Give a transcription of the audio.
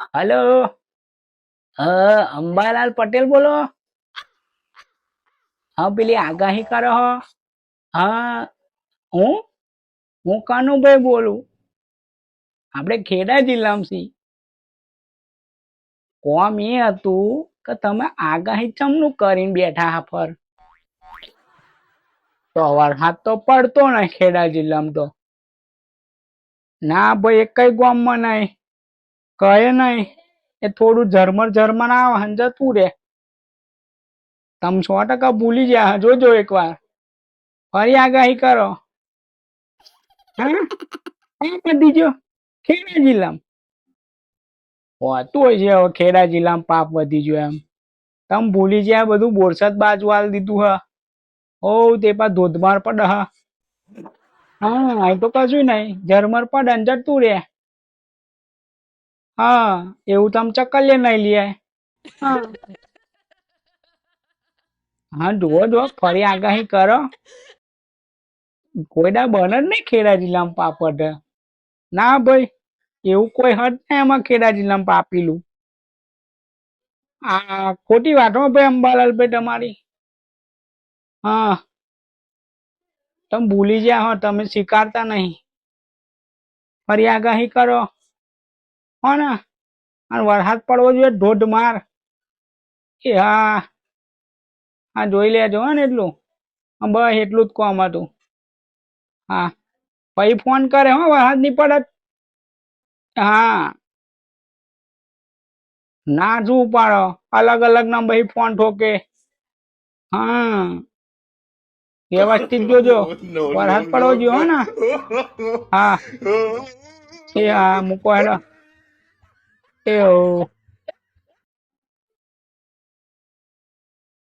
Hello? Ambalal Patel બોલો? હા, પેલી આગાહી કરો હો. હા, હું? કાનુભાઈ બોલું. આપણે ખેડા જિલ્લામાં છીએ. કોમ એ હતું કે તમે આગાહી ચમનું કરીને બેઠા હા પર તો વરસાદ તો પડતો ને ખેડા જિલ્લામાં તો. ના ભાઈ, એક કઈ ગામમાં નહીં. કહે નહીં. એ થોડું ઝરમર ઝરમર આવે હંજતું રે. તમે સો ટકા ભૂલી ગયા, જોજો એકવાર. ફરી આગાહી કરો. હા? હા બધી જો ખેડા જિલ્લામાં. હોતું હોય છે હવે ખેડા જિલ્લામાં પાપ વધી ગયો એમ. તમે ભૂલી ગયા, બધું બોરસદ બાજુ હાલ દીધું હા. ઓ તે પા ધોધમાર પડ હા. હા તો કશું નહીં. ઝરમર પડ અંજર તું રે. હા એવું તમે ચકલીએ નહીં લે આય. હા. હા જુઓ જુઓ ફરી આગાહી કરો. કોઈડા બને જ નહીં ખેડા જિલ્લામાં પાપડ. ના ભાઈ એવું કોઈ હદ નહીં એમાં ખેડા જિલ્લામાં પાપીલું. આ ખોટી વાતો ભાઈ અંબાલાલ ભાઈ તમારી. હા. તમે ભૂલી ગયા હો તમે સ્વીકારતા નહીં. ફરી આગાહી કરો. હો ને. અને વરસાદ પડવો જોઈએ ધોધમાર એ હા. હા, જોઈ લેજો ને એટલું. બસ એટલું જ કોમ હતું. હા. પછી ફોન કરે હો વરસાદ નહીં પડત. હા. ના શું ઉપાડો. અલગ અલગ ના ભાઈ ફોન ઠોકે. હા. વ્યવસ્થિત જોજો. વરસાદ પડવો જોઈએ હો ને. હા. એ હા, મૂકો હેડો. એ હો